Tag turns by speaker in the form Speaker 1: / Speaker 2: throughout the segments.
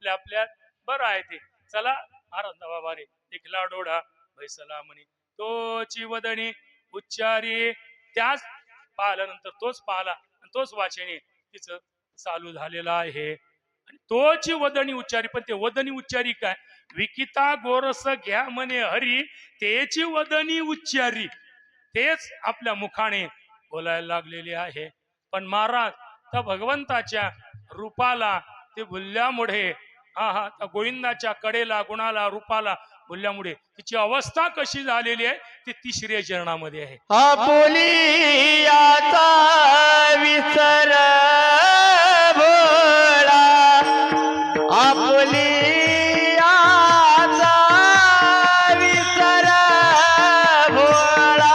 Speaker 1: आपल्या आपल्या बरं आहे ते. चला महाराज बाबा रे देखला डोळा भैसला म्हणे तोची वदनी उच्चारी त्याच पाहिल्यानंतर तोच पाहला आणि तोच वाचणे तिचं चालू झालेलं आहे. आणि तोची वदनी उच्चारी पण ते वदनी उच्चारी काय? विकिता गोरस घ्या म्हणे हरी तेची वदनी उच्चारी. तेच आपल्या मुखाने बोलायला लागलेले आहे. पण महाराज त्या भगवंताच्या रूपाला ते भुलल्यामुळे हा हा त्या गोविंदाच्या कडेला गुणाला रूपाला बोलल्यामुळे तिची अवस्था कशी झालेली आहे ती तिसऱ्या चरणामध्ये आहे.
Speaker 2: आपुली आता विसर भोळा. आपुली विसर भोळा.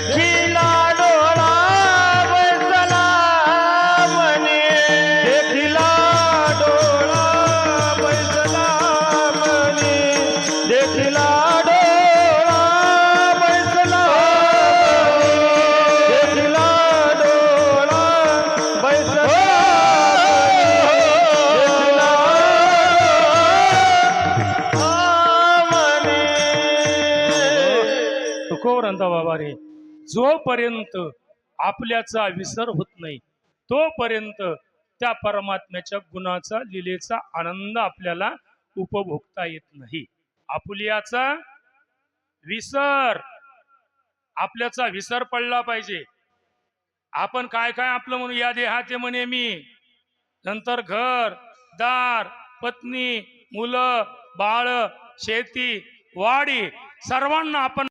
Speaker 2: देखिला डोळा बसला मनी देखिला डोळा बसला मनी देखिला डोळा बसला देखिला डोळा बसला
Speaker 1: बाबा रे? जोपर्यंत आपल्याचा विसर होत नाही तोपर्यंत त्या परमात्म्याच्या गुणाचा लिलेचा आनंद आपल्याला उपभोगता येत नाही. आपुलियाचा विसर आपल्याचा विसर पडला पाहिजे. आपण काय काय आपलं म्हणून या देहाते म्हणे मी. नंतर घर दार पत्नी मुलं बाळ शेती वाडी सर्वांना आपण